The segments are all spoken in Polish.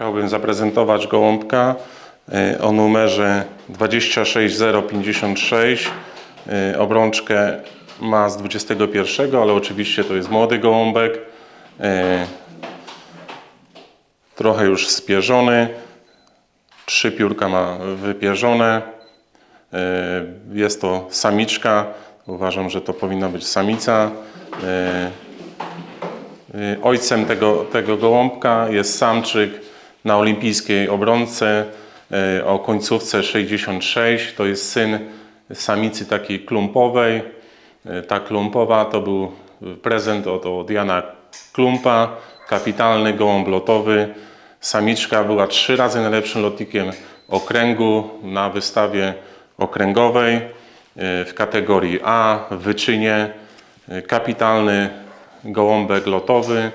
Chciałbym zaprezentować gołąbka y, o numerze 26056. Y, Obrączkę ma z 21, ale oczywiście to jest młody gołąbek. Y, Trochę już spierzony. Trzy piórka ma wypierzone. Jest to samiczka. Uważam, że to powinna być samica. Ojcem tego, tego gołąbka jest samczyk na olimpijskiej obrączce y, o końcówce 66. To jest syn samicy takiej klumpowej. Y, Ta klumpowa to był prezent od, od Jana Klumpa, kapitalny gołąb lotowy. Samiczka była trzy razy najlepszym lotnikiem okręgu na wystawie okręgowej y, w kategorii A w wyczynie. Kapitalny gołąbek lotowy.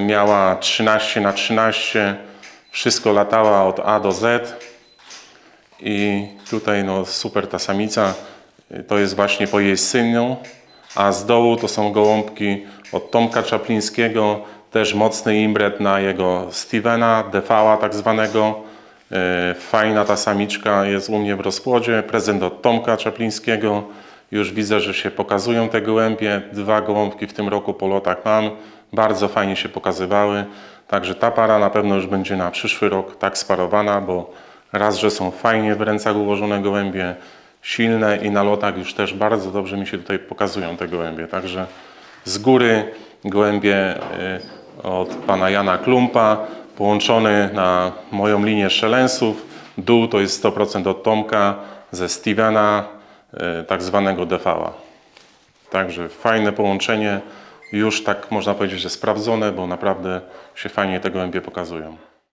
Miała 13 na 13. Wszystko latała od A do Z. I tutaj no super ta samica. To jest właśnie po jej synu. A z dołu to są gołąbki od Tomka Czaplińskiego. Też mocny imbret na jego Stevena, Defała tak zwanego. Y, Fajna ta samiczka jest u mnie w rozpłodzie. Prezent od Tomka Czaplińskiego. Już widzę, że się pokazują te gołębie. Dwa gołąbki w tym roku po lotach mam. Bardzo fajnie się pokazywały. Także ta para na pewno już będzie na przyszły rok tak sparowana, bo raz, że są fajnie w rękach ułożone gołębie, silne i na lotach już też bardzo dobrze mi się tutaj pokazują te gołębie. Także z góry gołębie y, od pana Jana Klumpa, połączony na moją linię szelensów. Dół to jest 100% od Tomka, ze Stevena, y, tak zwanego Defała. Także fajne połączenie, już tak można powiedzieć, że sprawdzone, bo naprawdę się fajnie te gołębie pokazują.